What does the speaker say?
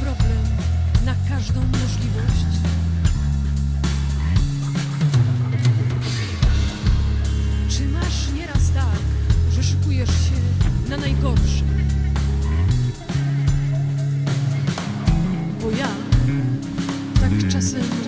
problem na każdą możliwość? Czy masz nieraz tak, że szykujesz się na najgorsze? Bo ja tak czasem.